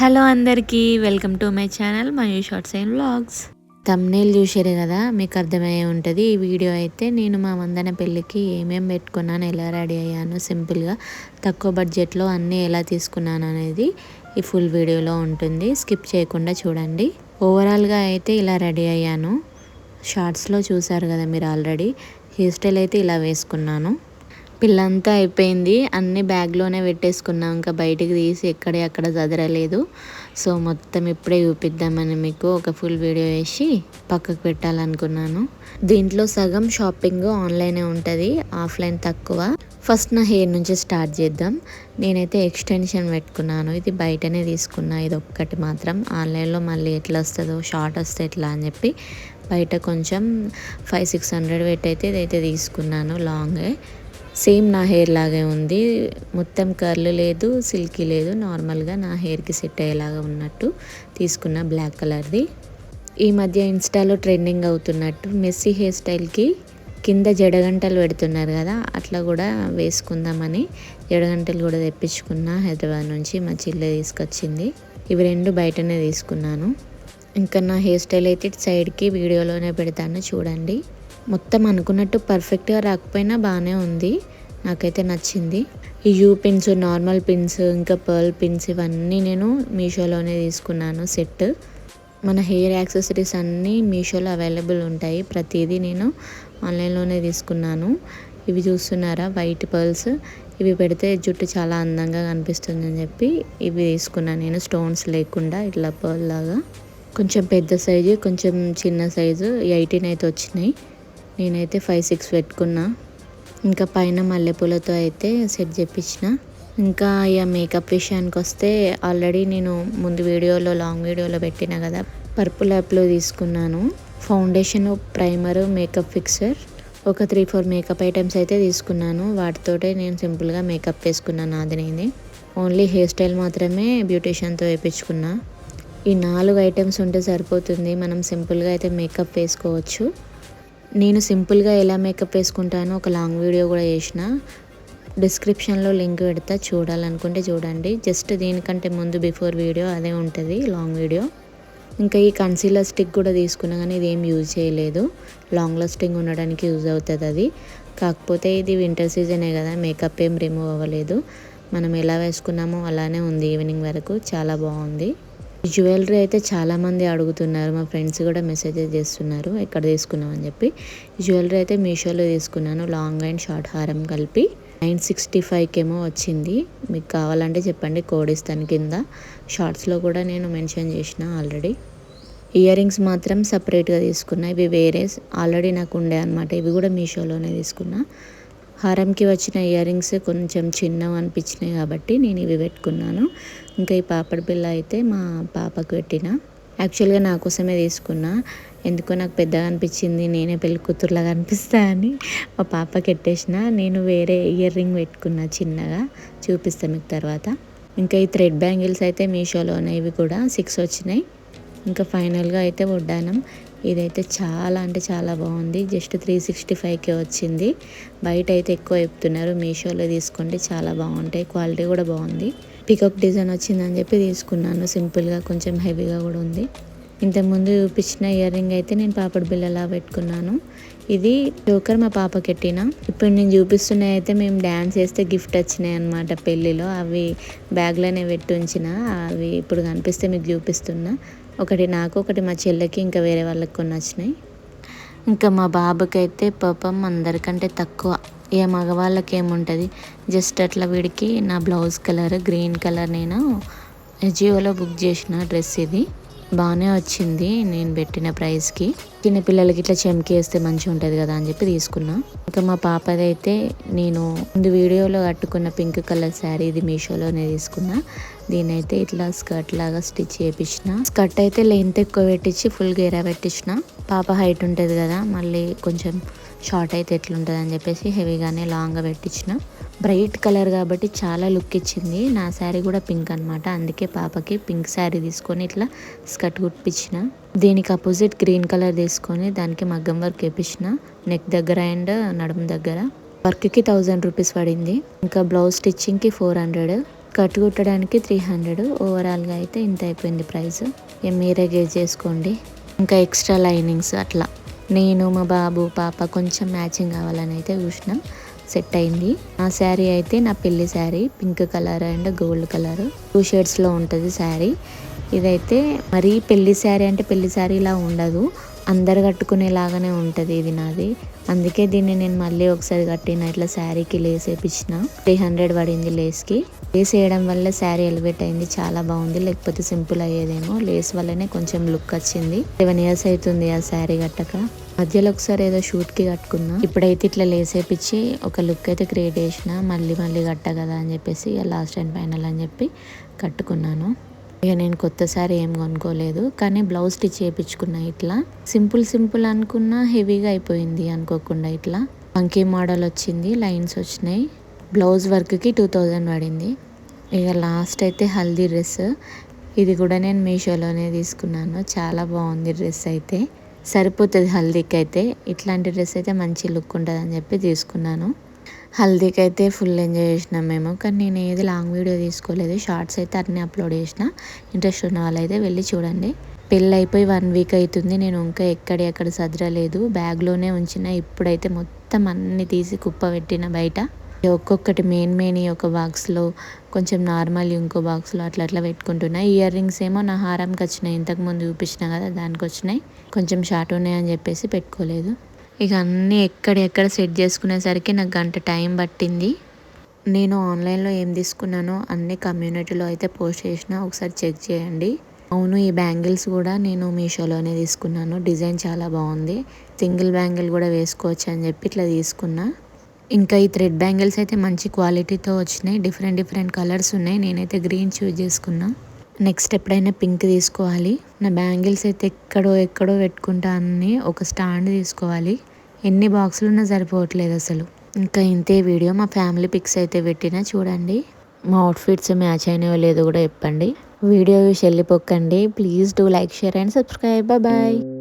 Hello అందరికీ welcome to my channel Mayu shorts and vlogs. Thumbnail చూసారు కదా మీకు అర్థమయ్యే ఉంటుంది. ఈ వీడియో అయితే నేను మా వందన పెళ్ళికి ఏమేమి పెట్టుకున్నాను ఎలా రెడీ అయ్యాను సింపుల్గా తక్కువ బడ్జెట్లో అన్నీ ఎలా తీసుకున్నాను అనేది ఈ ఫుల్ వీడియోలో ఉంటుంది. స్కిప్ చేయకుండా చూడండి. ఓవరాల్గా అయితే ఇలా రెడీ అయ్యాను. షార్ట్స్లో చూసారు కదా మీరు ఆల్రెడీ హెయిర్ స్టైల్ అయితే ఇలా వేసుకున్నాను. పిల్లంతా అయిపోయింది. అన్ని బ్యాగ్లోనే పెట్టేసుకున్నాం. ఇంకా బయటికి తీసి ఎక్కడే అక్కడ చదరలేదు. సో మొత్తం ఇప్పుడే చూపిద్దామని మీకు ఒక ఫుల్ వీడియో వేసి పక్కకు పెట్టాలనుకున్నాను. దీంట్లో సగం షాపింగ్ ఆన్లైనే ఉంటుంది ఆఫ్లైన్ తక్కువ. ఫస్ట్ నా హెయిర్ నుంచి స్టార్ట్ చేద్దాం. నేనైతే ఎక్స్టెన్షన్ పెట్టుకున్నాను. ఇది బయటనే తీసుకున్నా. ఇది ఒక్కటి మాత్రం. ఆన్లైన్లో మళ్ళీ ఎట్లా వస్తుందో షార్ట్ వస్తే ఎట్లా అని చెప్పి బయట కొంచెం ఫైవ్ సిక్స్ హండ్రెడ్ పెట్టి అయితే ఇదైతే తీసుకున్నాను లాంగే సేమ్ నా హెయిర్ లాగే ఉంది. మొత్తం కర్లు లేదు సిల్కీ లేదు. నార్మల్గా నా హెయిర్కి సెట్ అయ్యేలాగా ఉన్నట్టు తీసుకున్న బ్లాక్ కలర్ది. ఈ మధ్య ఇన్స్టాలో ట్రెండింగ్ అవుతున్నట్టు మెస్సీ హెయిర్ స్టైల్కి కింద జడగంటలు పెడుతున్నారు కదా అట్లా కూడా వేసుకుందామని జడగంటలు కూడా తెప్పించుకున్న హైదరాబాద్ నుంచి మా చెల్లె తీసుకొచ్చింది. ఇవి రెండు బయటనే తీసుకున్నాను. ఇంకా నా హెయిర్ స్టైల్ అయితే సైడ్కి వీడియోలోనే పెడతాను చూడండి. మొత్తం అనుకున్నట్టు పర్ఫెక్ట్గా రాకపోయినా బాగానే ఉంది. నాకైతే నచ్చింది. ఈ యూ పిన్స్ నార్మల్ పిన్స్ ఇంకా పర్ల్ పిన్స్ ఇవన్నీ నేను మీషోలోనే తీసుకున్నాను సెట్ మన హెయిర్ యాక్సెసరీస్ అన్నీ మీషోలో అవైలబుల్ ఉంటాయి. ప్రతిదీ నేను ఆన్లైన్లోనే తీసుకున్నాను. ఇవి చూస్తున్నారా? వైట్ పర్ల్స్ ఇవి పెడితే జుట్టు చాలా అందంగా కనిపిస్తుందని అని చెప్పి ఇవి తీసుకున్నాను. నేను స్టోన్స్ లేకుండా ఇట్లా పర్ల్ లాగా. కొంచెం పెద్ద సైజు కొంచెం చిన్న సైజు ఎయిటీన్ అయితే వచ్చినాయి. నేనైతే ఫైవ్ సిక్స్ పెట్టుకున్నా. ఇంకా పైన మల్లెపూలతో అయితే సెట్ చేపించిన. ఇంకా ఇక మేకప్ విషయానికి వస్తే ఆల్రెడీ నేను ముందు వీడియోలో లాంగ్ వీడియోలో పెట్టిన కదా పర్పుల్ యాప్లో తీసుకున్నాను. ఫౌండేషన్ ప్రైమరు మేకప్ ఫిక్సర్ ఒక త్రీ ఫోర్ మేకప్ ఐటమ్స్ అయితే తీసుకున్నాను. వాటితోటే నేను సింపుల్గా మేకప్ వేసుకున్నాను నాది ఓన్లీ హెయిర్ స్టైల్ మాత్రమే బ్యూటీషియన్తో వేయించుకున్నా ఈ నాలుగు ఐటమ్స్ ఉంటే సరిపోతుంది. మనం సింపుల్గా అయితే మేకప్ వేసుకోవచ్చు. నేను సింపుల్గా ఎలా మేకప్ వేసుకుంటానో ఒక లాంగ్ వీడియో కూడా చేసిన. డిస్క్రిప్షన్లో లింక్ పెడతా చూడాలనుకుంటే చూడండి. జస్ట్ దీనికంటే ముందు బిఫోర్ వీడియో అదే ఉంటుంది లాంగ్ వీడియో ఇంకా ఈ కన్సీలర్ స్టిక్ కూడా తీసుకున్నా కానీ ఇది ఏం యూజ్ చేయలేదు. లాంగ్ లాస్టింగ్ ఉండడానికి యూజ్ అవుతుంది అది. కాకపోతే ఇది వింటర్ సీజనే కదా మేకప్ ఏం రిమూవ్ అవ్వలేదు. మనం ఎలా వేసుకున్నామో అలానే ఉంది ఈవినింగ్ వరకు చాలా బాగుంది. జ్యువెలరీ అయితే చాలామంది అడుగుతున్నారు. మా ఫ్రెండ్స్ కూడా మెసేజెస్ చేస్తున్నారు. ఎక్కడ తీసుకున్నామని చెప్పి. జ్యువెలరీ అయితే మీషోలో తీసుకున్నాను. లాంగ్ అండ్ షార్ట్ హారం కలిపి. నైన్ సిక్స్టీ ఫైవ్కి ఏమో వచ్చింది. మీకు కావాలంటే చెప్పండి. కోడ్ ఇస్తాను కింద. షార్ట్స్లో కూడా నేను మెన్షన్ చేసిన ఆల్రెడీ. ఇయర్ రింగ్స్ మాత్రం సపరేట్గా తీసుకున్నా. ఇవి వేరే. ఆల్రెడీ నాకు ఉండే అనమాట ఇవి కూడా మీషోలోనే తీసుకున్నా. హారంకి వచ్చిన ఇయర్ రింగ్స్ కొంచెం చిన్నవి అనిపించినాయి కాబట్టి నేను ఇవి పెట్టుకున్నాను. ఇంకా ఈ పాపడి బిల్ల అయితే మా పాపకు పెట్టిన. యాక్చువల్గా నా కోసమే తీసుకున్నా. ఎందుకో నాకు పెద్దగా అనిపించింది నేనే పెళ్ళి కూతురులాగా అనిపిస్తా అని. మా పాపకి ఎట్టేసిన నేను వేరే ఇయర్ రింగ్ పెట్టుకున్నా చిన్నగా. చూపిస్తాను మీకు తర్వాత. ఇంకా ఈ థ్రెడ్ బ్యాంగిల్స్ అయితే మీషోలోనే ఇవి కూడా. సిక్స్ వచ్చినాయి. ఇంకా ఫైనల్గా అయితే వడ్డానం. ఇదైతే చాలా అంటే చాలా బాగుంది. జస్ట్ త్రీ సిక్స్టీ ఫైవ్కే వచ్చింది. బయట అయితే ఎక్కువ చెప్తున్నారు. మీషోలో తీసుకుంటే చాలా బాగుంటాయి. క్వాలిటీ కూడా బాగుంది. పికప్ డిజైన్ వచ్చిందని చెప్పి తీసుకున్నాను. సింపుల్గా కొంచెం హెవీగా కూడా ఉంది. ఇంతకుముందు చూపించిన ఇయర్ రింగ్ అయితే నేను పాపడి బిల్లలా పెట్టుకున్నాను. ఇది జోకర్ మా పాప కెట్టిన. ఇప్పుడు నేను చూపిస్తున్నాయి అయితే మేము డ్యాన్స్ చేస్తే గిఫ్ట్ వచ్చినాయి అనమాట పెళ్ళిలో. అవి బ్యాగ్లోనే పెట్టి ఉంచిన. అవి ఇప్పుడు కనిపిస్తే మీకు చూపిస్తున్నా. ఒకటి నాకు ఒకటి మా చెల్లెకి ఇంకా వేరే వాళ్ళకి కొన్ని వచ్చినాయి. ఇంకా మా బాబుకి అయితే పాపం అందరికంటే తక్కువ. ఏ మగవాళ్ళకి ఏముంటుంది? జస్ట్ అట్లా వీడికి నా బ్లౌజ్ కలర్ గ్రీన్ కలర్ నేను? జియోలో బుక్ చేసిన డ్రెస్ ఇది. బాగానే వచ్చింది నేను పెట్టిన ప్రైస్కి చిన్న పిల్లలకి ఇట్లా చెంకి వేస్తే మంచిగా ఉంటుంది కదా అని చెప్పి తీసుకున్నా. ఇంకా మా పాపదైతే నేను ముందు వీడియోలో కట్టుకున్న పింక్ కలర్ శారీ ఇది మీషోలోనే తీసుకున్నా. దీని అయితే ఇట్లా స్కర్ట్ లాగా స్టిచ్ చేయించిన స్కర్ట్ అయితే లెంత్ ఎక్కువ పెట్టించి ఫుల్ గేరా పెట్టించిన. పాప హైట్ ఉంటుంది కదా మళ్ళీ కొంచెం షార్ట్ అయితే ఎట్లుంటుంది అని చెప్పేసి హెవీగానే లాంగ్గా పెట్టించిన. బ్రైట్ కలర్ కాబట్టి చాలా లుక్ ఇచ్చింది. నా శారీ కూడా పింక్ అనమాట అందుకే పాపకి పింక్ శారీ తీసుకొని ఇట్లా స్కర్ట్ కుట్టించిన. దీనికి అపోజిట్ గ్రీన్ కలర్ తీసుకొని దానికి మగ్గం వర్క్ వేపించిన. నెక్ దగ్గర అండ్ నడుము దగ్గర. వర్క్కి థౌజండ్ రూపీస్ పడింది. ఇంకా బ్లౌజ్ స్టిచ్చింగ్కి ఫోర్ హండ్రెడ్ కట్ కుట్టడానికి త్రీ హండ్రెడ్ ఓవరాల్గా అయితే ఇంత అయిపోయింది ప్రైస్. మీరే గేజ్ చేసుకోండి. ఇంకా ఎక్స్ట్రా లైనింగ్స్ అట్లా. నేను మా బాబు పాప కొంచెం మ్యాచింగ్ కావాలని అయితే చూసినాం. సెట్ అయింది. ఆ శారీ అయితే నా పెళ్ళి sari pink colour and gold colour. Two షేడ్స్లో ఉంటుంది శారీ. ఇదైతే మరీ పెళ్ళి శారీ అంటే పెళ్ళి శారీలా ఉండదు. అందరు కట్టుకునేలాగానే ఉంటుంది ఇది నాది. అందుకే దీన్ని నేను మళ్ళీ ఒకసారి కట్టిన ఇట్లా శారీకి లేస్ వేపించిన. త్రీ హండ్రెడ్ పడింది లేస్కి. లేస్ వేయడం వల్ల శారీ ఎలివేట్ అయింది చాలా బాగుంది. లేకపోతే సింపుల్ అయ్యేదేమో. లేస్ వల్లనే కొంచెం లుక్ వచ్చింది. సెవెన్ ఇయర్స్ అవుతుంది ఆ శారీ కట్టక. మధ్యలో ఒకసారి ఏదో షూట్కి కట్టుకున్నా. ఇప్పుడైతే ఇట్లా లేసేపిచ్చి ఒక లుక్ అయితే క్రియేట్ చేసిన. మళ్ళీ మళ్ళీ కట్ట కదా అని చెప్పేసి లాస్ట్ అండ్ ఫైనల్ అని చెప్పి కట్టుకున్నాను. ఇక నేను కొత్త సారీ ఏం కొనుక్కోలేదు కానీ బ్లౌజ్ స్టిచ్ చేయించుకున్నా ఇట్లా. సింపుల్ సింపుల్ అనుకున్నా హెవీగా అయిపోయింది అనుకోకుండా ఇట్లా. మంకీ మోడల్ వచ్చింది లైన్స్ వచ్చినాయి. బ్లౌజ్ వర్క్కి టూ థౌజండ్ పడింది. ఇక లాస్ట్ అయితే హల్దీ డ్రెస్ ఇది కూడా నేను మీషోలోనే తీసుకున్నాను. చాలా బాగుంది డ్రెస్ అయితే. సరిపోతుంది హల్దీకి అయితే ఇట్లాంటి డ్రెస్ అయితే మంచి లుక్ ఉంటుంది అని చెప్పి తీసుకున్నాను. హల్దీకి అయితే ఫుల్ ఎంజాయ్ చేసినాం మేము. కానీ నేను ఏది లాంగ్ వీడియో తీసుకోలేదు. షార్ట్స్ అయితే అన్నీ అప్లోడ్ చేసిన. ఇంట్రెస్ట్ ఉన్న వాళ్ళైతే వెళ్ళి చూడండి. పెళ్ళి అయిపోయి వన్ వీక్ అవుతుంది నేను ఇంకా ఎక్కడ ఎక్కడ సదరలేదు. బ్యాగ్లోనే ఉంచిన. ఇప్పుడైతే మొత్తం అన్ని తీసి కుప్ప పెట్టిన బయట. ఒక్కొక్కటి మెయిన్ మెయిన్ ఒక బాక్స్లో కొంచెం నార్మల్ ఇంకో బాక్స్లో అట్లా అట్లా పెట్టుకుంటున్నా. ఇయర్ రింగ్స్ ఏమో నా హారంకి వచ్చినాయి. ఇంతకుముందు చూపించిన కదా దానికి వచ్చినాయి కొంచెం షార్ట్ ఉన్నాయని చెప్పేసి పెట్టుకోలేదు. ఇక అన్నీ ఎక్కడెక్కడ సెట్ చేసుకునేసరికి నాకు గంట టైం పట్టింది. నేను ఆన్లైన్లో ఏం తీసుకున్నానో అన్ని కమ్యూనిటీలో అయితే పోస్ట్ చేసిన ఒకసారి చెక్ చేయండి. అవును ఈ బ్యాంగిల్స్ కూడా నేను మీషోలోనే తీసుకున్నాను. డిజైన్ చాలా బాగుంది. సింగిల్ బ్యాంగిల్ కూడా వేసుకోవచ్చు అని చెప్పి ఇట్లా తీసుకున్నా. ఇంకా ఈ థ్రెడ్ బ్యాంగిల్స్ అయితే మంచి క్వాలిటీతో వచ్చినాయి. డిఫరెంట్ డిఫరెంట్ కలర్స్ ఉన్నాయి. నేనైతే గ్రీన్ చూజ్ చేసుకున్నా. నెక్స్ట్ ఎప్పుడైనా పింక్ తీసుకోవాలి. నా బ్యాంగిల్స్ అయితే ఎక్కడో ఎక్కడో పెట్టుకుంటానని ఒక స్టాండ్ తీసుకోవాలి. ఎన్ని బాక్సులు ఉన్నా సరిపోవట్లేదు అసలు. ఇంకా ఇంతే వీడియో మా ఫ్యామిలీ పిక్స్ అయితే పెట్టినా చూడండి. మా అవుట్ఫిట్స్ మ్యాచ్ అయినాయో లేదో కూడా చెప్పండి. వీడియో చూసి వెళ్ళిపోకండి. Please do like share and subscribe. Bye.